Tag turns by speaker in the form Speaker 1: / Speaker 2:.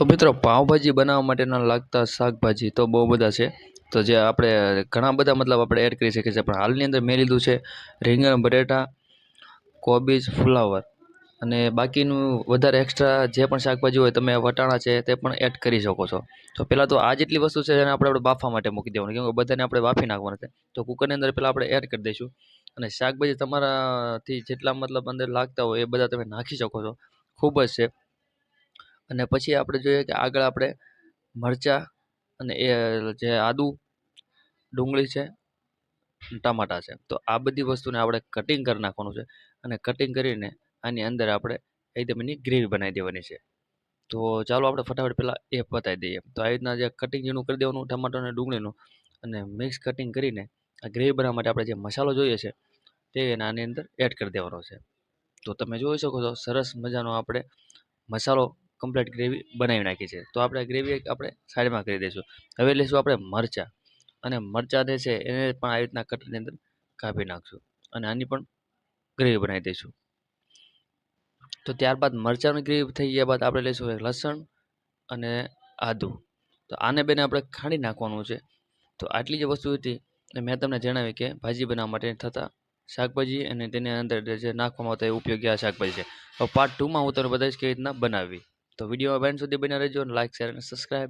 Speaker 1: તો મિત્રો, પાવભાજી બનાવવા માટેના લાગતા શાકભાજી તો બહુ બધા છે. તો જે આપણે ઘણા બધા મતલબ આપણે એડ કરી શકીએ છીએ. પણ હાલની અંદર મેં લીધું છે રીંગણ, બટેટા, કોબીજ, ફ્લાવર. અને બાકીનું વધારે એક્સ્ટ્રા જે પણ શાકભાજી હોય, તમે વટાણા છે તે પણ એડ કરી શકો છો. તો પહેલાં તો આ જેટલી વસ્તુ છે એને આપણે આપણે બાફવા માટે મૂકી દેવાનું. કેમ કે બધાને આપણે બાફી નાખવાના છે. તો કુકરની અંદર પહેલાં આપણે એડ કરી દઈશું. અને શાકભાજી તમારાથી જેટલા મતલબ અંદર લાગતા હોય એ બધા તમે નાખી શકો છો. ખૂબ જ છે. અને પછી આપણે જોઈએ કે આગળ આપણે મરચાં અને એ, જે આદુ, ડુંગળી છે, ટમાટા છે. તો આ બધી વસ્તુને આપણે કટિંગ કરી નાખવાનું છે અને કટિંગ કરીને આની અંદર આપણે એકદમ એની ગ્રેવી બનાવી દેવાની છે. તો ચાલો આપણે ફટાફટ પહેલાં એ પતાવી દઈએ. તો આ રીતના જે કટિંગ જેનું કરી દેવાનું ટમાટર અને ડુંગળીનું અને મિક્સ કટિંગ કરીને આ ગ્રેવી બનાવવા માટે આપણે જે મસાલો જોઈએ છે તે એને આની અંદર એડ કરી દેવાનો છે. તો તમે જોઈ શકો છો સરસ મજાનો આપણે મસાલો કમ્પ્લીટ ગ્રેવી બનાવી નાખી છે. તો આપણે ગ્રેવી આપણે સાઈડમાં કરી દઈશું. હવે લઈશું આપણે મરચાં. અને મરચાં જે છે એને પણ આ રીતના કટની અંદર કાપી નાખશું. અને આની પણ ગ્રેવી બનાવી દઈશું. તો ત્યારબાદ મરચાંની ગ્રેવી થઈ ગયા બાદ આપણે લઈશું લસણ અને આદું. તો આને બેને આપણે ખાંડી નાખવાનું છે. તો આટલી જે વસ્તુ હતી. મેં તમને જણાવી કે ભાજી બનાવવા માટે થતા શાકભાજી અને તેની અંદર જે નાખવામાં આવતા એ ઉપયોગી આ શાકભાજી છે. પાર્ટ ટુમાં હું તમને બતાવીશ કેવી રીતના બનાવવી. તો વીડિયો એન્ડ સુધી બને રહેજો લાઇક શેર અને સબસ્ક્રાઈબ